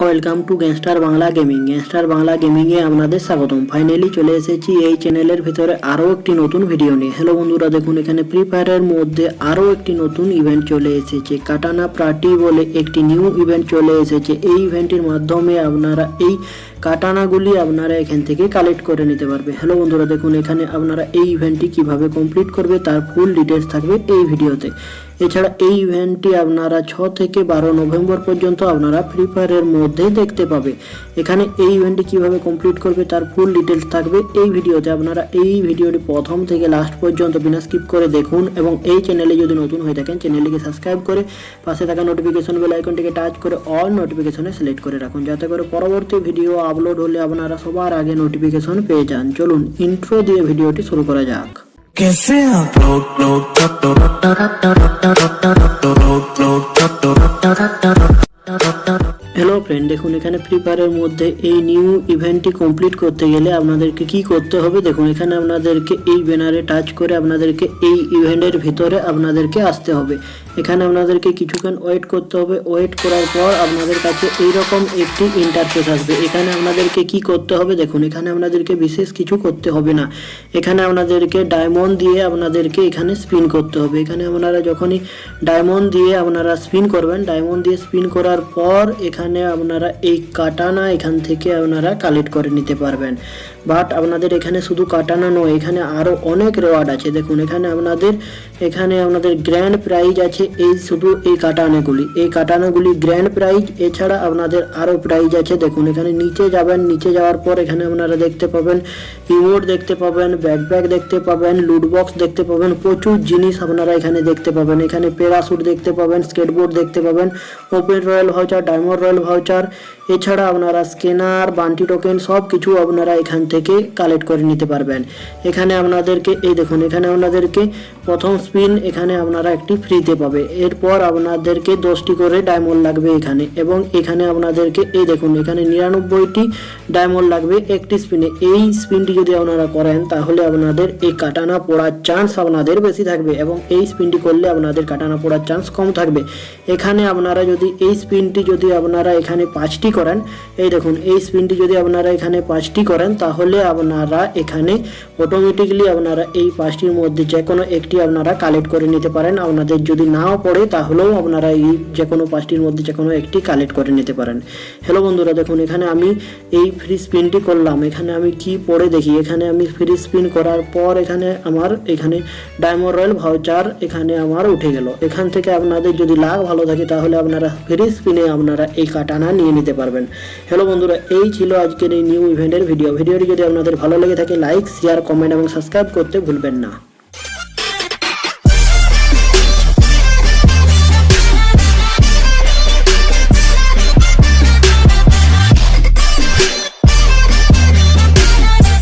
Welcome to gangster Bangla gaming gangster Bangla গেমিংয়ে আপনাদের স্বাগতম। Finally চলে এসেছি এই চ্যানেলের ভিতরে আরও একটি নতুন ভিডিও নিয়ে। হ্যালো বন্ধুরা, দেখুন এখানে ফ্রি ফায়ারের মধ্যে আরও একটি নতুন ইভেন্ট চলে এসেছে। কাটানা প্রাটি বলে একটি নিউ ইভেন্ট চলে এসেছে। এই ইভেন্টের মাধ্যমে আপনারা এই কাটানাগুলি আপনারা এখান থেকে কালেক্ট করে নিতে পারবে। হ্যালো বন্ধুরা, দেখুন এখানে আপনারা এই ইভেন্টটি কীভাবে কমপ্লিট করবে, তার ফুল ডিটেলস থাকবে এই ভিডিওতে। এছাড়া এই ইভেন্টটি আপনারা ছ থেকে বারো নভেম্বর পর্যন্ত আপনারা ফ্রি ফায়ারের মধ্যেই দেখতে পাবে। এখানে এই ইভেন্টটি কীভাবে কমপ্লিট করবে, তার ফুল ডিটেলস থাকবে এই ভিডিওতে। আপনারা এই ভিডিওটি প্রথম থেকে লাস্ট পর্যন্ত বিনা স্কিপ করে দেখুন এবং এই চ্যানেলে যদি নতুন হয়ে থাকেন চ্যানেলটিকে সাবস্ক্রাইব করে পাশে থাকা নোটিফিকেশন বেল আইকনটিকে টাচ করে অল নোটিফিকেশনে সিলেক্ট করে রাখুন। যাতে করে পরবর্তী ভিডিও আপলোড হলে আপনারা সবার আগে নোটিফিকেশন পেয়ে যান চলুন ইন্ট্রো দিয়ে ভিডিওটি শুরু করা যাক कैसे आप হ্যালো ফ্রেন্ড দেখুন, এখানে ফ্রি ফায়ারের মধ্যে এই নিউ ইভেন্টটি কমপ্লিট করতে গেলে আপনাদেরকে কি করতে হবে? দেখুন, এখানে আপনাদেরকে এই ব্যানারে টাচ করে আপনাদেরকে এই ইভেন্টের ভিতরে আপনাদেরকে আসতে হবে। এখানে আপনাদেরকে কিছুক্ষণ ওয়েট করতে হবে। ওয়েট করার পর আপনাদের কাছে এইরকম একটি ইন্টারফেস আসবে। এখানে আপনাদেরকে কি করতে হবে? দেখুন, এখানে আপনাদেরকে বিশেষ কিছু করতে হবে না। এখানে আপনাদেরকে ডায়মন্ড দিয়ে আপনাদেরকে এখানে স্পিন করতে হবে। এখানে আপনারা যখনই ডায়মন্ড দিয়ে আপনারা স্পিন করবেন ডায়মন্ড দিয়ে স্পিন করার পর এখানে আপনারা এই কাটানা এখান থেকে আপনারা কালেক্ট করে নিতে পারবেন। বাট আপনাদের এখানে শুধু কাটানা নয়, এখানে আরও অনেক রেওয়ার্ড আছে। দেখুন, এখানে আপনাদের এখানে আপনাদের গ্র্যান্ড প্রাইজ আছে এই শুধু এই কাটানাগুলি। এই কাটানাগুলি গ্র্যান্ড প্রাইজ এছাড়া আপনাদের আরও প্রাইজ আছে। দেখুন, এখানে নিচে যাবেন, নিচে যাওয়ার পর এখানে আপনারা দেখতে পাবেন ইমোট দেখতে পাবেন ব্যাকপ্যাক দেখতে পাবেন লুট বক্স দেখতে পাবেন, প্রচুর জিনিস আপনারা এখানে দেখতে পাবেন। এখানে প্যারাশুট দেখতে পাবেন স্কেটবোর্ড দেখতে পাবেন open royale voucher diamond royale voucher এছাড়া আপনারা স্ক্যানার, বান্টি টোকেন সব কিছু আপনারা এখান থেকে কালেক্ট করে নিতে পারবেন। এখানে আপনাদেরকে, এই দেখুন, এখানে আপনাদেরকে প্রথম স্পিন এখানে আপনারা একটি ফ্রিতে পাবে। এরপর আপনাদেরকে দশটি করে ডায়মন্ড লাগবে এখানে এবং এখানে আপনাদেরকে, এই দেখুন, এখানে নিরানব্বইটি ডায়মন্ড লাগবে একটি স্পিনে। এই স্পিনটি যদি আপনারা করেন, তাহলে আপনাদের এই কাটানা পড়ার চান্স আপনাদের বেশি থাকবে এবং এই স্পিনটি করলে আপনাদের কাটানা পড়ার চান্স কম থাকবে। এখানে আপনারা যদি, এই স্পিনটি যদি আপনারা এখানে পাঁচটি করেন। এই দেখুন, এই স্পিনটি যদি আপনারা এখানে পাঁচটি করেন, তাহলে আপনারা এখানে অটোমেটিকলি আপনারা এই পাঁচটির মধ্যে যে কোনো একটি আপনারা কালেক্ট করে নিতে পারেন। আপনাদের যদি নাও পড়ে, তাহলেও আপনারা এই যে কোনো পাঁচটির মধ্যে যে কোনো একটি কালেক্ট করে নিতে পারেন। হ্যালো বন্ধুরা, দেখুন, এখানে আমি এই ফ্রি স্পিনটি করলাম। এখানে আমি কি পড়ে দেখি? এখানে আমি ফ্রি স্পিন করার পর এখানে আমার, এখানে ডায়মন্ড রয়্যাল ভাউচার এখানে আমার উঠে গেল। এখান থেকে আপনাদের যদি লাভ ভালো থাকে, তাহলে আপনারা ফ্রি স্পিনে আপনারা এই কাটানা নিয়ে নিতে পারবেন। হ্যালো বন্ধুরা, এই ছিল আজকের এই নিউ ইভেন্টের ভিডিও ভিডিওটি যদি আপনাদের ভালো লেগে থাকে লাইক শেয়ার কমেন্ট এবং সাবস্ক্রাইব করতে ভুলবেন না।